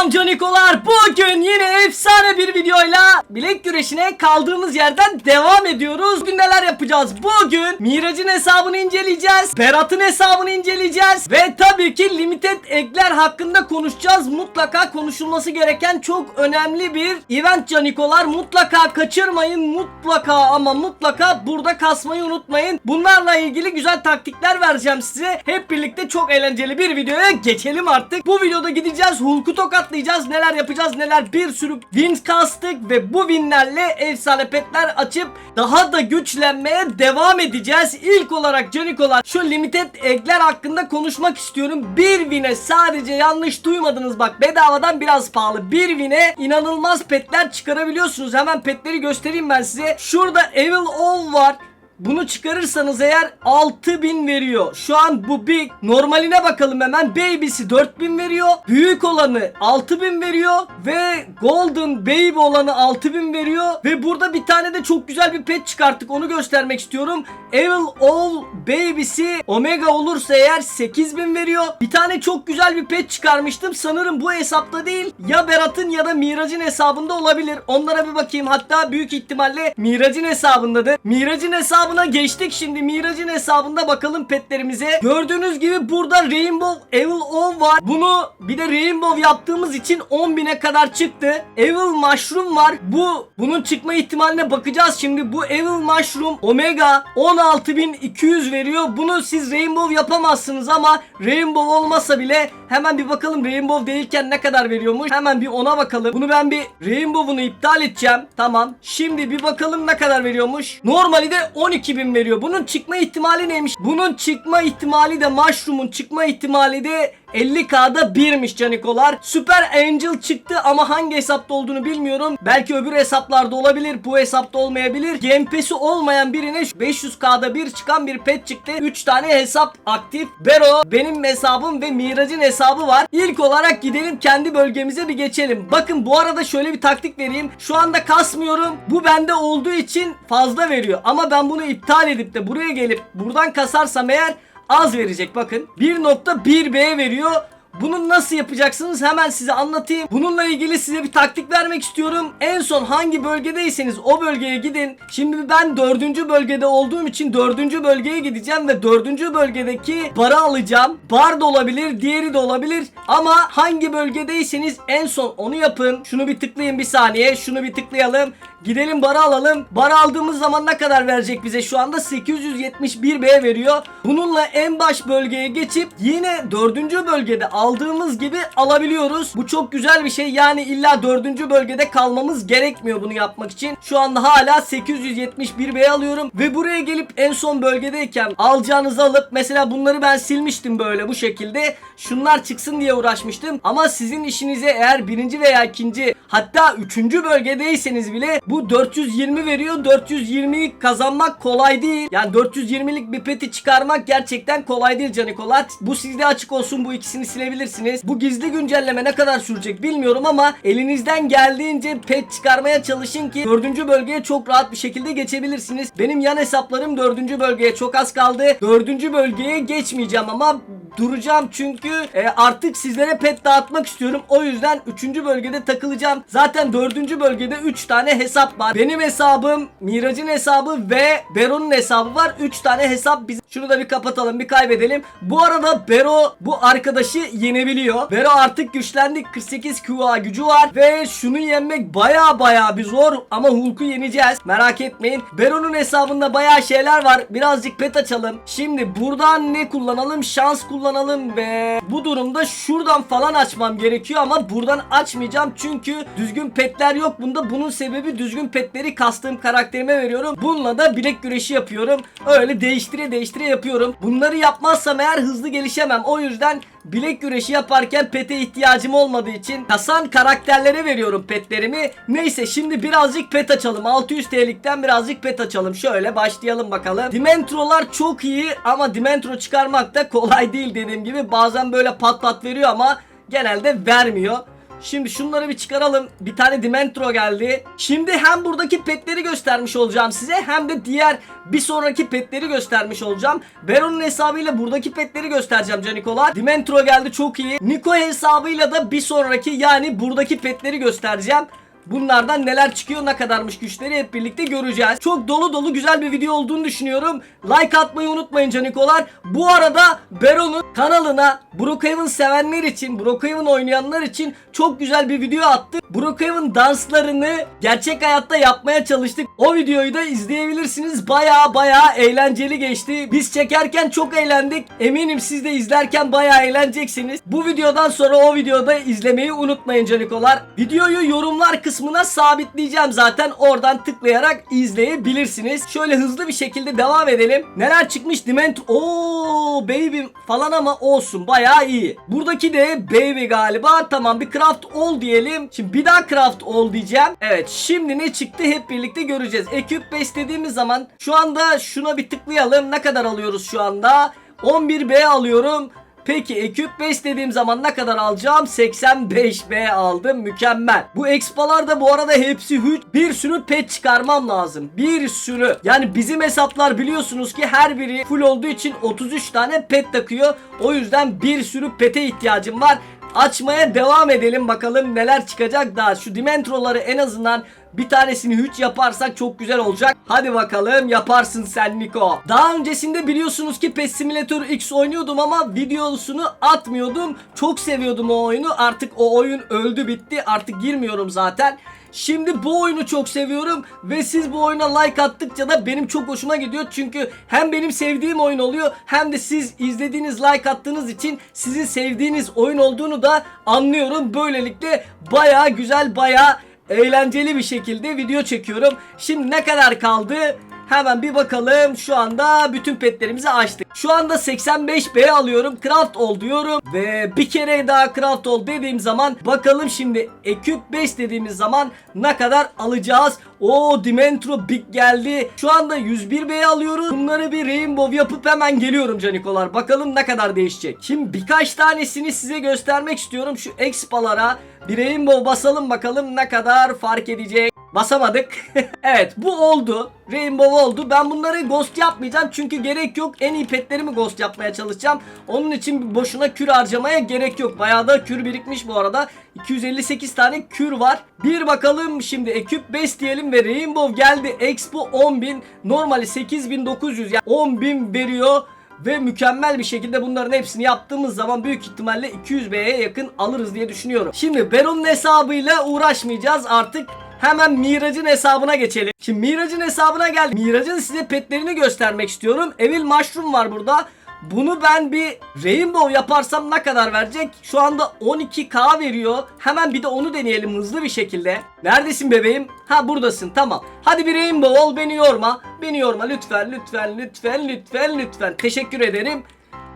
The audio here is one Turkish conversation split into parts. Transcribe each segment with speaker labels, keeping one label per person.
Speaker 1: Selam canikolar. Bugün yine efsane bir videoyla bilek güreşine kaldığımız yerden devam ediyoruz. Bugün neler yapacağız? Bugün Miraç'ın hesabını inceleyeceğiz. Berat'ın hesabını inceleyeceğiz. Ve tabii ki limited ekler hakkında konuşacağız. Mutlaka konuşulması gereken çok önemli bir event canikolar. Mutlaka kaçırmayın. Mutlaka ama mutlaka burada kasmayı unutmayın. Bunlarla ilgili güzel taktikler vereceğim size. Hep birlikte çok eğlenceli bir videoya geçelim artık. Bu videoda gideceğiz. Hulk'u tokatlayacağız. Neler yapacağız neler. Bir sürü win kastık ve bu winlerle efsane petler açıp daha da güçlenmeye devam edeceğiz. İlk olarak canikolar şu limited eggler hakkında konuşmak istiyorum. Bir win'e sadece yanlış duymadınız bak bedavadan biraz pahalı. Bir win'e inanılmaz petler çıkarabiliyorsunuz. Hemen petleri göstereyim ben size. Şurada Evil All var. Bunu çıkarırsanız eğer 6000 veriyor. Şu an bu big. Normaline bakalım hemen. Baby'si 4000 veriyor. Büyük olanı 6000 veriyor. Ve Golden Baby olanı 6000 veriyor. Ve burada bir tane de çok güzel bir pet çıkarttık. Onu göstermek istiyorum. Evil All Baby'si Omega olursa eğer 8000 veriyor. Bir tane çok güzel bir pet çıkarmıştım. Sanırım bu hesapta değil. Ya Berat'ın ya da Miraç'ın hesabında olabilir. Onlara bir bakayım. Hatta büyük ihtimalle Miraç'ın hesabındadır. Miraç'ın hesabına geçtik şimdi. Miraç'ın hesabında bakalım petlerimize. Gördüğünüz gibi burada Rainbow Evil 10 var. Bunu bir de Rainbow yaptığımız için 10.000'e kadar çıktı. Evil Mushroom var. Bu bunun çıkma ihtimaline bakacağız şimdi. Bu Evil Mushroom Omega 16.200 veriyor. Bunu siz Rainbow yapamazsınız ama Rainbow olmasa bile hemen bir bakalım Rainbow değilken ne kadar veriyormuş. Hemen bir ona bakalım. Bunu ben bir Rainbow'unu iptal edeceğim. Tamam. Şimdi bir bakalım ne kadar veriyormuş. Normali de 12.000 veriyor. Bunun çıkma ihtimali neymiş? Bunun çıkma ihtimali de Mushroom'un çıkma ihtimali de 50k'da 1'miş canikolar. Süper Angel çıktı ama hangi hesapta olduğunu bilmiyorum. Belki öbür hesaplarda olabilir. Bu hesapta olmayabilir. Game olmayan birine 500k'da bir çıkan bir pet çıktı. 3 tane hesap aktif. Bero benim hesabım ve Miraç'ın hesabı var. İlk olarak gidelim kendi bölgemize bir geçelim. Bakın bu arada şöyle bir taktik vereyim. Şu anda kasmıyorum. Bu bende olduğu için fazla veriyor. Ama ben bunu iptal edip de buraya gelip buradan kasarsam eğer az verecek bakın. 1.1B veriyor. Bunu nasıl yapacaksınız hemen size anlatayım. Bununla ilgili size bir taktik vermek istiyorum. En son hangi bölgedeyseniz o bölgeye gidin. Şimdi ben dördüncü bölgede olduğum için dördüncü bölgeye gideceğim ve dördüncü bölgedeki barı alacağım. Bar da olabilir, diğeri de olabilir. Ama hangi bölgedeyseniz en son onu yapın. Şunu bir tıklayın bir saniye. Şunu bir tıklayalım. Gidelim bara alalım. Bara aldığımız zaman ne kadar verecek bize? Şu anda 871B veriyor. Bununla en baş bölgeye geçip yine dördüncü bölgede aldığımız gibi alabiliyoruz. Bu çok güzel bir şey. Yani illa dördüncü bölgede kalmamız gerekmiyor bunu yapmak için. Şu anda hala 871B alıyorum. Ve buraya gelip en son bölgedeyken alacağınızı alıp mesela bunları ben silmiştim böyle bu şekilde. Şunlar çıksın diye uğraşmıştım. Ama sizin işinize eğer birinci veya ikinci hatta üçüncü bölgedeyseniz bile bu 420 veriyor. 420'yi kazanmak kolay değil. Yani 420'lik bir peti çıkarmak gerçekten kolay değil canikolar. Bu sizde açık olsun bu ikisini silebilirsiniz. Bu gizli güncelleme ne kadar sürecek bilmiyorum ama elinizden geldiğince pet çıkarmaya çalışın ki 4. bölgeye çok rahat bir şekilde geçebilirsiniz. Benim yan hesaplarım 4. bölgeye çok az kaldı. 4. bölgeye geçmeyeceğim ama duracağım çünkü e, artık sizlere pet dağıtmak istiyorum. O yüzden 3. bölgede takılacağım. Zaten 4. bölgede 3 tane hesap var. Benim hesabım, Miraç'ın hesabı ve Bero'nun hesabı var. 3 tane hesap biz. Şunu da bir kapatalım, bir kaybedelim. Bu arada Bero bu arkadaşı yenebiliyor. Bero artık güçlendi. 48 QA gücü var ve şunu yenmek baya baya bir zor ama Hulk'u yeneceğiz. Merak etmeyin. Bero'nun hesabında baya şeyler var. Birazcık pet açalım. Şimdi buradan ne kullanalım? Şans kullanalım ve bu durumda şuradan falan açmam gerekiyor ama buradan açmayacağım çünkü düzgün petler yok bunda. Bunun sebebi düzgün petleri kastığım karakterime veriyorum. Bununla da bilek güreşi yapıyorum. Öyle değiştire değiştire yapıyorum. Bunları yapmazsam eğer hızlı gelişemem. O yüzden bilek güreşi yaparken pete ihtiyacım olmadığı için kasan karakterlere veriyorum petlerimi. Neyse şimdi birazcık pet açalım. 600 TL'likten birazcık pet açalım. Şöyle başlayalım bakalım. Dimentrolar çok iyi ama Dimentro çıkarmak da kolay değil dediğim gibi. Bazen böyle pat pat veriyor ama genelde vermiyor. Şimdi şunları bir çıkaralım. Bir tane Dimentro geldi. Şimdi hem buradaki petleri göstermiş olacağım size hem de diğer bir sonraki petleri göstermiş olacağım. Baron'un hesabıyla buradaki petleri göstereceğim Canikolar. Dimentro geldi çok iyi. Niko hesabıyla da bir sonraki yani buradaki petleri göstereceğim. Bunlardan neler çıkıyor ne kadarmış güçleri hep birlikte göreceğiz. Çok dolu dolu güzel bir video olduğunu düşünüyorum. Like atmayı unutmayın canikolar. Bu arada Baron'un kanalına Brookhaven sevenler için, Brookhaven oynayanlar için çok güzel bir video attı. Brookhaven danslarını gerçek hayatta yapmaya çalıştık. O videoyu da izleyebilirsiniz. Baya baya eğlenceli geçti. Biz çekerken çok eğlendik. Eminim siz de izlerken baya eğleneceksiniz. Bu videodan sonra o videoda izlemeyi unutmayın canikolar. Videoyu yorumlar kısmına sabitleyeceğim zaten. Oradan tıklayarak izleyebilirsiniz. Şöyle hızlı bir şekilde devam edelim. Neler çıkmış Dement? Oo baby falan ama olsun baya iyi. Buradaki de baby galiba. Tamam bir craft all diyelim. Şimdi bir daha craft all diyeceğim. Evet şimdi ne çıktı hep birlikte göreceğiz. Ekip 5 dediğimiz zaman şu anda şuna bir tıklayalım. Ne kadar alıyoruz şu anda? 11B alıyorum. Peki ekip 5 dediğim zaman ne kadar alacağım? 85B aldım. Mükemmel. Bu expalar bu arada hepsi hüt. Bir sürü pet çıkarmam lazım. Bir sürü. Yani bizim hesaplar biliyorsunuz ki her biri full olduğu için 33 tane pet takıyor. O yüzden bir sürü pete ihtiyacım var. Açmaya devam edelim bakalım neler çıkacak daha. Şu Dimentroları en azından bir tanesini hiç yaparsak çok güzel olacak. Hadi bakalım yaparsın sen Niko. Daha öncesinde biliyorsunuz ki PES Simulator X oynuyordum ama videosunu atmıyordum. Çok seviyordum o oyunu. Artık o oyun öldü bitti. Artık girmiyorum zaten. Şimdi bu oyunu çok seviyorum ve siz bu oyuna like attıkça da benim çok hoşuma gidiyor. Çünkü hem benim sevdiğim oyun oluyor hem de siz izlediğiniz like attığınız için sizin sevdiğiniz oyun olduğunu da anlıyorum. Böylelikle baya güzel baya eğlenceli bir şekilde video çekiyorum. Şimdi ne kadar kaldı? Hemen bir bakalım. Şu anda bütün petlerimizi açtık. Şu anda 85B alıyorum. Craft ol diyorum. Ve bir kere daha craft ol dediğim zaman bakalım şimdi ekip 5 dediğimiz zaman ne kadar alacağız? O Dimentro Big geldi. Şu anda 101B alıyoruz. Bunları bir rainbow yapıp hemen geliyorum canikolar. Bakalım ne kadar değişecek. Şimdi birkaç tanesini size göstermek istiyorum. Şu expalara bir rainbow basalım bakalım ne kadar fark edecek. Basamadık. evet bu oldu. Rainbow oldu. Ben bunları ghost yapmayacağım çünkü gerek yok. En iyi petlerimi ghost yapmaya çalışacağım. Onun için boşuna kür harcamaya gerek yok. Bayağı da kür birikmiş bu arada. 258 tane kür var. Bir bakalım şimdi ekip 5 diyelim ve Rainbow geldi. Expo 10.000. Normali 8900 yani 10.000 veriyor. Ve mükemmel bir şekilde bunların hepsini yaptığımız zaman büyük ihtimalle 200B'ye yakın alırız diye düşünüyorum. Şimdi Baron'un hesabıyla uğraşmayacağız artık. Hemen Miraç'ın hesabına geçelim. Şimdi Miraç'ın hesabına geldim. Miraç'ın size petlerini göstermek istiyorum. Evil Mushroom var burada. Bunu ben bir Rainbow yaparsam ne kadar verecek? Şu anda 12k veriyor. Hemen bir de onu deneyelim hızlı bir şekilde. Neredesin bebeğim? Ha buradasın tamam. Hadi bir Rainbow ol beni yorma. Beni yorma lütfen lütfen lütfen lütfen lütfen. Teşekkür ederim.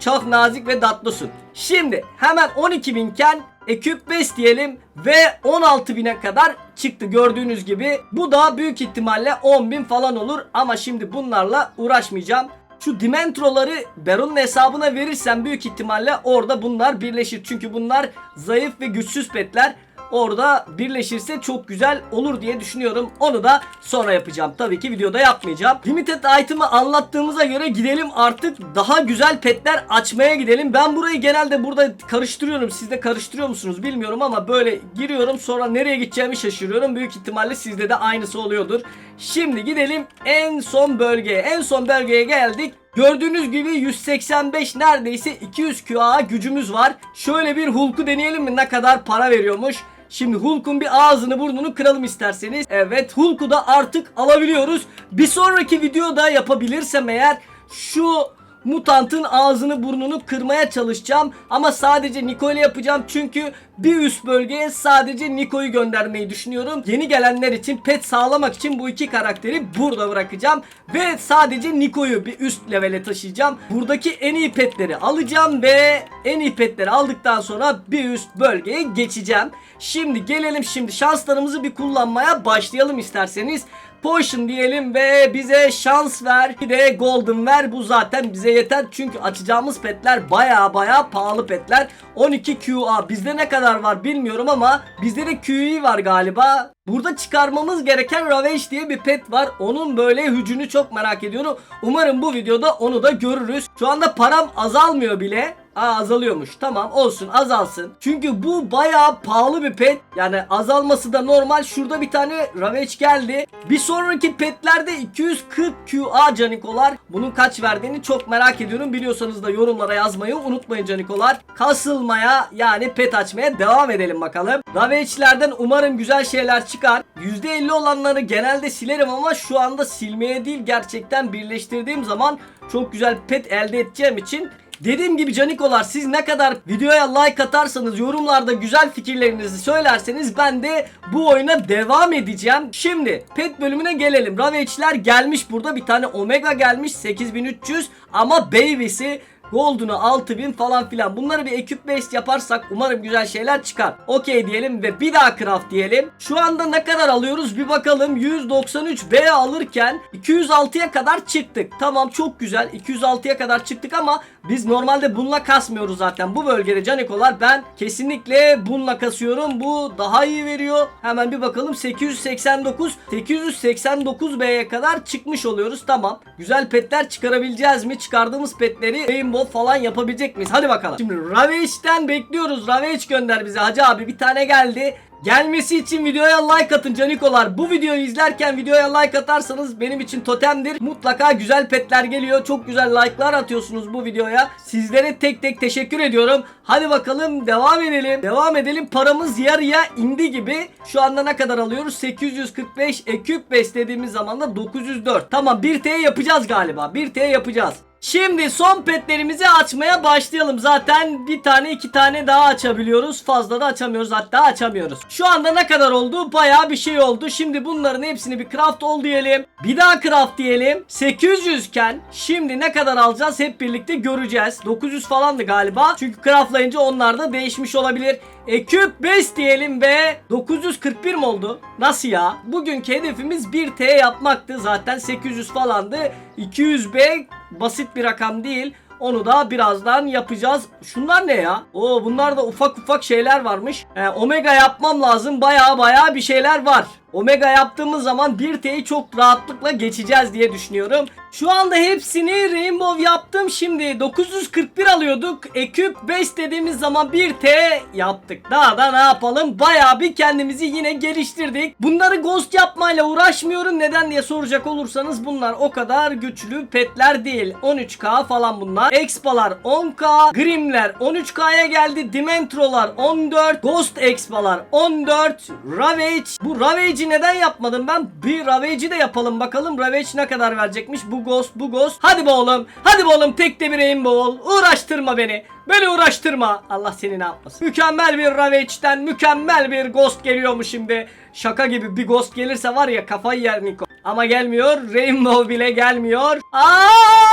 Speaker 1: Çok nazik ve tatlısın. Şimdi hemen 12.000 iken Ekip 5 diyelim ve 16.000'e kadar çıktı gördüğünüz gibi. Bu da büyük ihtimalle 10.000 falan olur ama şimdi bunlarla uğraşmayacağım. Şu Dimentroları Baron'un hesabına verirsem büyük ihtimalle orada bunlar birleşir. Çünkü bunlar zayıf ve güçsüz petler. Orada birleşirse çok güzel olur diye düşünüyorum. Onu da sonra yapacağım. Tabii ki videoda yapmayacağım. Limited item'ı anlattığımıza göre gidelim artık daha güzel petler açmaya gidelim. Ben burayı genelde burada karıştırıyorum. Siz de karıştırıyor musunuz bilmiyorum ama böyle giriyorum sonra nereye gideceğimi şaşırıyorum. Büyük ihtimalle sizde de aynısı oluyordur. Şimdi gidelim en son bölgeye. En son bölgeye geldik. Gördüğünüz gibi 185 neredeyse 200 QA gücümüz var. Şöyle bir Hulk'u deneyelim mi ne kadar para veriyormuş. Şimdi Hulk'un bir ağzını burnunu kıralım isterseniz. Evet Hulk'u da artık alabiliyoruz. Bir sonraki videoda yapabilirsem eğer şu mutantın ağzını burnunu kırmaya çalışacağım. Ama sadece Niko yapacağım çünkü bir üst bölgeye sadece Niko'yu göndermeyi düşünüyorum. Yeni gelenler için pet sağlamak için bu iki karakteri burada bırakacağım. Ve sadece Niko'yu bir üst levele taşıyacağım. Buradaki en iyi petleri alacağım ve en iyi petleri aldıktan sonra bir üst bölgeye geçeceğim. Şimdi gelelim şimdi şanslarımızı bir kullanmaya başlayalım isterseniz. Potion diyelim ve bize şans ver. Bir de golden ver. Bu zaten bize yeter. Çünkü açacağımız petler baya baya pahalı petler. 12 QA. Bizde ne kadar var bilmiyorum ama bizde de QE var galiba. Burada çıkarmamız gereken Ravage diye bir pet var. Onun böyle hücünü çok merak ediyorum. Umarım bu videoda onu da görürüz. Şu anda param azalmıyor bile. Aa azalıyormuş. Tamam olsun azalsın. Çünkü bu bayağı pahalı bir pet. Yani azalması da normal. Şurada bir tane Ravage geldi. Bir sonraki petlerde 240 QA canikolar. Bunun kaç verdiğini çok merak ediyorum. Biliyorsanız da yorumlara yazmayı unutmayın canikolar. Kasılmaya yani pet açmaya devam edelim bakalım. Ravage'lerden umarım güzel şeyler çıkar. %50 olanları genelde silerim ama şu anda silmeye değil gerçekten birleştirdiğim zaman çok güzel pet elde edeceğim için Dediğim gibi canikolar siz ne kadar videoya like atarsanız yorumlarda güzel fikirlerinizi söylerseniz ben de bu oyuna devam edeceğim. Şimdi pet bölümüne gelelim. Ravage'ler gelmiş burada bir tane Omega gelmiş 8300 ama Baby'si Golden'u 6000 falan filan. Bunları bir ekip based yaparsak umarım güzel şeyler çıkar. Okey diyelim ve bir daha craft diyelim. Şu anda ne kadar alıyoruz bir bakalım. 193 B alırken 206'ya kadar çıktık. Tamam çok güzel. 206'ya kadar çıktık ama biz normalde bununla kasmıyoruz zaten. Bu bölgede canikolar ben kesinlikle bununla kasıyorum. Bu daha iyi veriyor. Hemen bir bakalım 889 889 B'ye kadar çıkmış oluyoruz. Tamam. Güzel petler çıkarabileceğiz mi? Çıkardığımız petleri Rainbow falan yapabilecek miyiz? Hadi bakalım. Şimdi Ravage'den bekliyoruz. Ravage gönder bize. Hacı abi bir tane geldi. Gelmesi için videoya like atın canikolar. Bu videoyu izlerken videoya like atarsanız benim için totemdir. Mutlaka güzel petler geliyor. Çok güzel like'lar atıyorsunuz bu videoya. Sizlere tek tek teşekkür ediyorum. Hadi bakalım devam edelim. Devam edelim. Paramız yarıya indi gibi. Şu anda ne kadar alıyoruz? 845 eküp beslediğimiz zaman da 904. Tamam 1T yapacağız galiba. 1T yapacağız. Şimdi son petlerimizi açmaya başlayalım. Zaten bir tane iki tane daha açabiliyoruz. Fazla da açamıyoruz hatta açamıyoruz. Şu anda ne kadar oldu? Baya bir şey oldu. Şimdi bunların hepsini bir craft ol diyelim. Bir daha craft diyelim. 800 iken şimdi ne kadar alacağız hep birlikte göreceğiz. 900 falandı galiba. Çünkü craftlayınca onlar da değişmiş olabilir. Eküp 5 diyelim ve 941 mi oldu? Nasıl ya? Bugünkü hedefimiz 1T yapmaktı. Zaten 800 falandı. 200B basit bir rakam değil. Onu da birazdan yapacağız. Şunlar ne ya? Oo bunlar da ufak ufak şeyler varmış. Ee, omega yapmam lazım. Baya baya bir şeyler var. Omega yaptığımız zaman 1T'yi çok rahatlıkla geçeceğiz diye düşünüyorum. Şu anda hepsini Rainbow yaptım. Şimdi 941 alıyorduk. Eküp 5 dediğimiz zaman 1T yaptık. Daha da ne yapalım? Baya bir kendimizi yine geliştirdik. Bunları ghost yapmayla uğraşmıyorum. Neden diye soracak olursanız bunlar o kadar güçlü petler değil. 13k falan bunlar. Expalar 10k. Grimler 13k'ya geldi. Dementrolar 14. Ghost Expalar 14. Ravage. Bu Ravage'i neden yapmadım ben? Bir Ravage'i de yapalım bakalım. Ravage ne kadar verecekmiş? Bu Ghost bu Ghost. Hadi be oğlum. Hadi be oğlum tek de bir Rainbow ol. Uğraştırma beni. Beni uğraştırma. Allah seni ne yapmasın. Mükemmel bir Ravage'den mükemmel bir Ghost geliyor mu şimdi? Şaka gibi bir Ghost gelirse var ya kafayı yer Niko. Ama gelmiyor. Rainbow bile gelmiyor. Aa!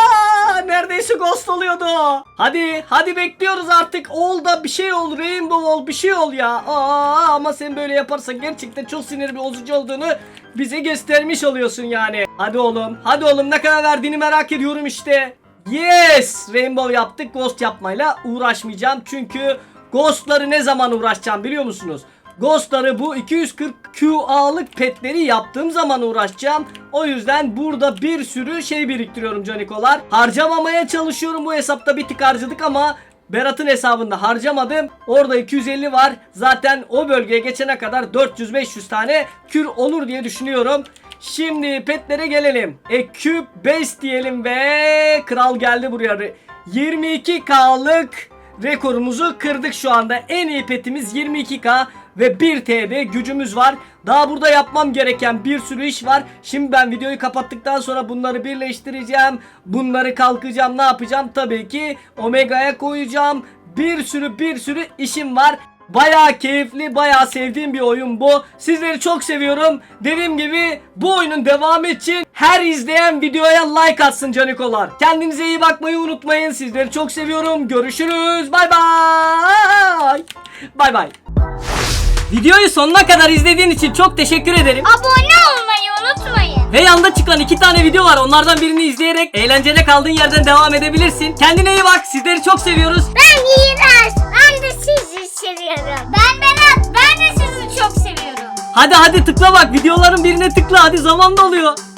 Speaker 1: Neredeyse Ghost oluyordu. Hadi, hadi bekliyoruz artık. Ol da bir şey ol. Rainbow ol, bir şey ol ya. Aa, ama sen böyle yaparsan gerçekten çok sinir bozucu olduğunu bize göstermiş oluyorsun yani. Hadi oğlum, hadi oğlum ne kadar verdiğini merak ediyorum işte. Yes! Rainbow yaptık. Ghost yapmayla uğraşmayacağım. Çünkü Ghost'ları ne zaman uğraşacağım biliyor musunuz? Ghost'ları bu 240 QA'lık petleri yaptığım zaman uğraşacağım. O yüzden burada bir sürü şey biriktiriyorum canikolar. Harcamamaya çalışıyorum bu hesapta bir tık harcadık ama Berat'ın hesabında harcamadım. Orada 250 var. Zaten o bölgeye geçene kadar 400-500 tane kür olur diye düşünüyorum. Şimdi petlere gelelim. Eküp 5 diyelim ve kral geldi buraya. 22K'lık rekorumuzu kırdık şu anda. En iyi petimiz 22K ve 1 TB gücümüz var. Daha burada yapmam gereken bir sürü iş var. Şimdi ben videoyu kapattıktan sonra bunları birleştireceğim. Bunları kalkacağım. Ne yapacağım? Tabii ki Omega'ya koyacağım. Bir sürü bir sürü işim var. Bayağı keyifli, bayağı sevdiğim bir oyun bu. Sizleri çok seviyorum. Dediğim gibi bu oyunun devamı için her izleyen videoya like atsın canikolar. Kendinize iyi bakmayı unutmayın. Sizleri çok seviyorum. Görüşürüz. Bay bay. Bay bay. Videoyu sonuna kadar izlediğin için çok teşekkür ederim.
Speaker 2: Abone olmayı unutmayın.
Speaker 1: Ve yanda çıkan iki tane video var. Onlardan birini izleyerek eğlencede kaldığın yerden devam edebilirsin. Kendine iyi bak. Sizleri çok seviyoruz.
Speaker 2: Ben Miraç. Ben de sizi seviyorum. Ben Berat. Ben de sizi çok seviyorum.
Speaker 1: Hadi hadi tıkla bak. Videoların birine tıkla. Hadi zaman doluyor.